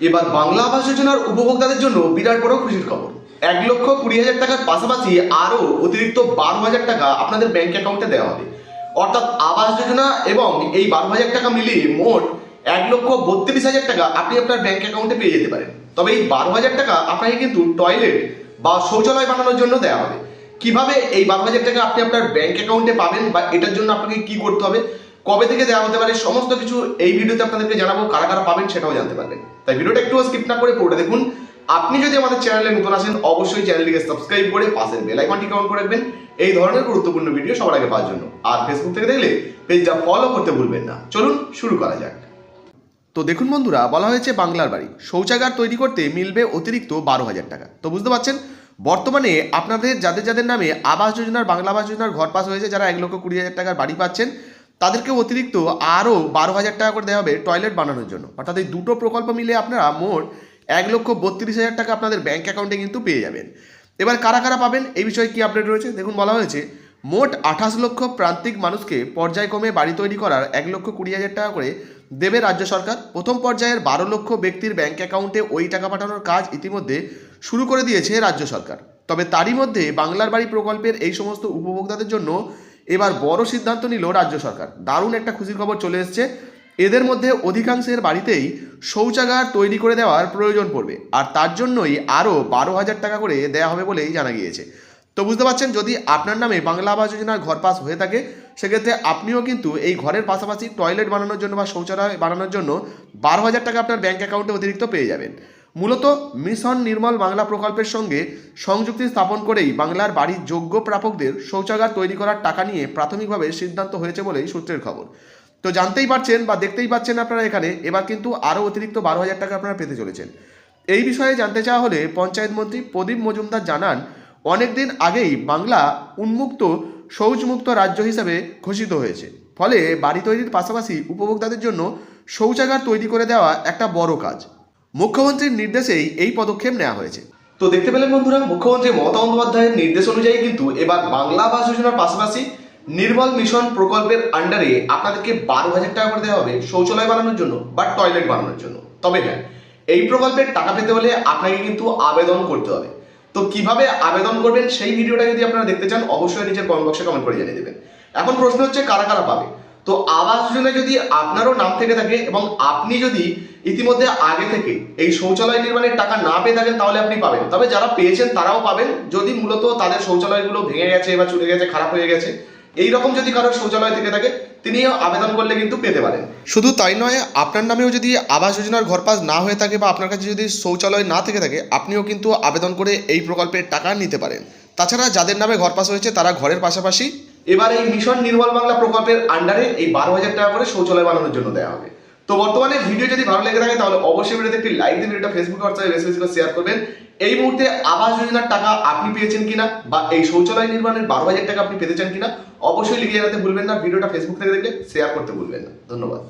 এবার বাংলা আবাস যোজনার উপভোক্তাদের জন্য বিরাট বড় খুশির খবর। এক লক্ষ কুড়ি হাজার টাকার পাশাপাশি আরও অতিরিক্ত বারো হাজার টাকা আপনাদের ব্যাংক অ্যাকাউন্টে দেওয়া হবে। অর্থাৎ আবাস যোজনা এবং এই বারো হাজার টাকা মিলিয়ে মোট এক লক্ষ বত্রিশ হাজার টাকা আপনি আপনার ব্যাংক অ্যাকাউন্টে পেয়ে যেতে পারেন। তবে এই বারো হাজার টাকা আপনাকে কিন্তু টয়লেট বা শৌচালয় বানানোর জন্য দেওয়া হবে। কীভাবে এই বারো হাজার টাকা আপনি আপনার ব্যাংক অ্যাকাউন্টে পাবেন বা এটার জন্য আপনাকে কি করতে হবে কবে থেকে দেওয়া হতে পারে সমস্ত কিছু এই ভিডিওতে আপনাদেরকে জানাব, কারা কারা পাবেন সেটাও জানতে পারবেন তাই ভিডিওটা একটু স্কিপ না করে পুরোটা দেখুন। আপনি যদি আমাদের চ্যানেলে নতুন আসেন, অবশ্যই চ্যানেলটিকে সাবস্ক্রাইব করে পাশের বেল আইকনটি অন করে রাখবেন। এই ধরনের গুরুত্বপূর্ণ ভিডিও সবার আগে পাওয়ার জন্য। আর ফেসবুক থেকে দেখলে পেজটা ফলো করতে ভুলবেন না। চলুন শুরু করা যাক। তো দেখুন বন্ধুরা, বলা হয়েছে বাংলার বাড়ি। শৌচাগার তৈরি করতে মিলবে অতিরিক্ত বারো হাজার টাকা। তো বুঝতে পারছেন? বর্তমানে আপনাদের যাদের যাদের নামে আবাস যোজনার, বাংলা আবাস যোজনার ঘর পাস হয়েছে, যারা এক লক্ষ কুড়ি হাজার টাকার বাড়ি পাচ্ছেন তাদেরকে অতিরিক্ত আরও বারো হাজার টাকা করে দেওয়া হবে টয়লেট বানানোর জন্য। অর্থাৎ এই দুটো প্রকল্প মিলে আপনারা মোট এক লক্ষ বত্রিশ হাজার টাকা আপনাদের ব্যাঙ্ক অ্যাকাউন্টে কিন্তু পেয়ে যাবেন। এবার কারা কারা পাবেন এই বিষয়ে কী আপডেট রয়েছে? দেখুন, বলা হয়েছে, মোট আঠাশ লক্ষ প্রান্তিক মানুষকে পর্যায়ক্রমে বাড়ি তৈরি করার এক লক্ষ কুড়ি হাজার টাকা করে দেবে রাজ্য সরকার। প্রথম পর্যায়ের বারো লক্ষ ব্যক্তির ব্যাঙ্ক অ্যাকাউন্টে ওই টাকা পাঠানোর কাজ ইতিমধ্যে শুরু করে দিয়েছে রাজ্য সরকার। তবে তারই মধ্যে বাংলার বাড়ি প্রকল্পের এই সমস্ত উপভোক্তাদের জন্য এবার বড় সিদ্ধান্ত নিল রাজ্য সরকার। দারুণ একটা খুশির খবর চলে এসছে। এদের মধ্যে অধিকাংশের বাড়িতেই শৌচাগার তৈরি করে দেওয়ার প্রয়োজন পড়বে। আর তার জন্যই আরও বারো হাজার টাকা করে দেওয়া হবে বলেই জানা গিয়েছে। তো বুঝতে পারছেন, যদি আপনার নামে বাংলা আবাস যোজনার ঘর পাস হয়ে থাকে, সেক্ষেত্রে আপনিও কিন্তু এই ঘরের পাশাপাশি টয়লেট বানানোর জন্য বা শৌচালয় বানানোর জন্য বারো হাজার টাকা আপনার ব্যাঙ্ক অ্যাকাউন্টে অতিরিক্ত পেয়ে যাবেন। মূলত মিশন নির্মল বাংলা প্রকল্পের সঙ্গে সংযুক্তি স্থাপন করেই বাংলার বাড়ির যোগ্য প্রাপকদের শৌচাগার তৈরি করার টাকা নিয়ে প্রাথমিকভাবে সিদ্ধান্ত হয়েছে বলেই সূত্রের খবর। তো জানতেই পারছেন বা দেখতেই পাচ্ছেন আপনারা এখানে, এবার কিন্তু আরও অতিরিক্ত বারো হাজার টাকা আপনারা পেতে চলেছেন। এই বিষয়ে জানতে চাওয়া হলে পঞ্চায়েত মন্ত্রী প্রদীপ মজুমদার জানান অনেকদিন আগেই বাংলা উন্মুক্ত শৌচমুক্ত রাজ্য হিসেবে ঘোষিত হয়েছে। ফলে বাড়ি তৈরির পাশাপাশি উপভোক্তাদের জন্য শৌচাগার তৈরি করে দেওয়া একটা বড় কাজ। মুখ্যমন্ত্রীর নির্দেশেই এই পদক্ষেপ নেওয়া হয়েছে। তো দেখতে পেলেন বন্ধুরা, মুখ্যমন্ত্রী মমতা বন্দ্যোপাধ্যায়ের নির্দেশ অনুযায়ী কিন্তু এবার বাংলা আবাস যোজনার পাশাপাশি নির্মল মিশন প্রকল্পের আন্ডারে আপনাদেরকে বারো হাজার টাকা করে দেওয়া হবে শৌচালয় বানানোর জন্য বা টয়লেট বানানোর জন্য। তবে হ্যাঁ এই প্রকল্পের টাকা পেতে হলে আপনাকে কিন্তু আবেদন করতে হবে। তো কীভাবে আবেদন করবেন সেই ভিডিওটা যদি আপনারা দেখতে চান, অবশ্যই নিচের কমেন্ট বক্সে কমেন্ট করে জানিয়ে দেবেন। এখন প্রশ্ন হচ্ছে, কারা কারা পাবে? তো আবাস যোজনা যদি আপনারও নাম থেকে থাকে এবং আপনি যদি ইতিমধ্যে আগে থেকে এই শৌচালয় নির্মাণের টাকা না পেয়ে থাকেন, তাহলে আপনি পাবেন। তবে যারা পেয়েছেন তারাও পাবেন। যদি মূলত তাদের শৌচালয়গুলো ভেঙে গেছে বা চলে গেছে, খারাপ হয়ে গেছে, এই রকম যদি কারোর শৌচালয় থেকে থাকে, তিনিও আবেদন করলে কিন্তু পেতে পারেন। শুধু তাই নয়, আপনার নামেও যদি আবাস যোজনার ঘর পাস না হয়ে থাকে বা আপনার কাছে যদি শৌচালয় না থেকে থাকে, আপনিও কিন্তু আবেদন করে এই প্রকল্পের টাকা নিতে পারেন। তাছাড়া যাদের নামে ঘর পাস হয়েছে, তারা ঘরের পাশাপাশি এবার এই মিশন নির্মল বাংলা প্রকল্পের আন্ডারে এই বারো হাজার টাকা করে শৌচালয় বানানোর জন্য দেওয়া হবে। তো বর্তমানে ভিডিও যদি ভালো লেগে থাকে, তাহলে অবশ্যই ভিডিওতে একটি লাইক দিন ভিডিওটা ফেসবুক হোয়াটসঅ্যাপে বেশি করে শেয়ার করবেন। এই মুহূর্তে আবাস যোজনার টাকা আপনি পেয়েছেন কিনা বা এই শৌচালয় নির্মাণের বারো হাজার টাকা আপনি পেতে চান কিনা, অবশ্যই লিখে জানাতে ভুলবেন না। ভিডিওটা ফেসবুক থেকে দেখলে শেয়ার করতে ভুলবেন না। ধন্যবাদ।